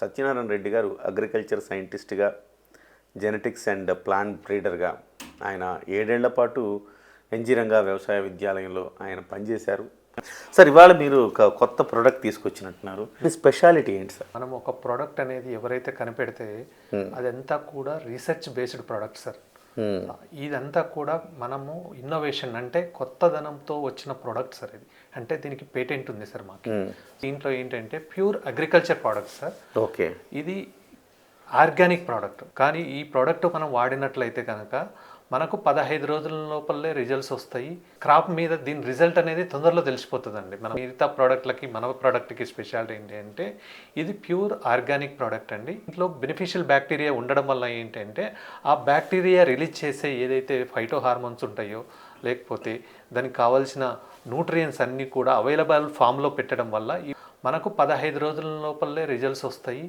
సత్యనారాయణ రెడ్డి గారు అగ్రికల్చర్ సైంటిస్ట్గా genetics and plant బ్రీడర్గా ఆయన ఏడేళ్ళ పాటు ఎంజిరంగా వ్యవసాయ విద్యాలయంలో ఆయన పనిచేశారు. సార్ ఇవాళ మీరు ఒక కొత్త ప్రోడక్ట్ తీసుకొచ్చినట్టున్నారు. స్పెషాలిటీ ఏంటి సార్? మనం ఒక ప్రోడక్ట్ అనేది ఎవరైతే కనిపెడితే అదంతా కూడా రీసెర్చ్ బేస్డ్ ప్రోడక్ట్ సార్. ఇదంతా కూడా మనము ఇన్నోవేషన్ అంటే కొత్తదనంతో వచ్చిన ప్రోడక్ట్ సార్ ఇది. అంటే దీనికి పేటెంట్ ఉంది సార్ మాకు. Hmm. దీంట్లో ఏంటంటే pure agriculture product sir okay ఇది ఆర్గానిక్ ప్రోడక్ట్ కానీ ఈ ప్రోడక్ట్ మనం వాడినట్లయితే కనుక మనకు పదహైదు రోజుల లోపలే రిజల్ట్స్ వస్తాయి. క్రాప్ మీద దీని రిజల్ట్ అనేది తొందరలో తెలిసిపోతుందండి. మన మిగతా ప్రోడక్ట్లకి మన ప్రోడక్ట్కి స్పెషాలిటీ ఏంటి అంటే ఇది ప్యూర్ ఆర్గానిక్ ప్రోడక్ట్ అండి. ఇంట్లో బెనిఫిషియల్ బ్యాక్టీరియా ఉండడం వల్ల ఏంటంటే ఆ బ్యాక్టీరియా రిలీజ్ చేసే ఏదైతే ఫైటో హార్మోన్స్ ఉంటాయో లేకపోతే దానికి కావాల్సిన న్యూట్రియన్స్ అన్నీ కూడా అవైలబుల్ ఫామ్లో పెట్టడం వల్ల మనకు పదహైదు రోజుల లోపలే రిజల్ట్స్ వస్తాయి.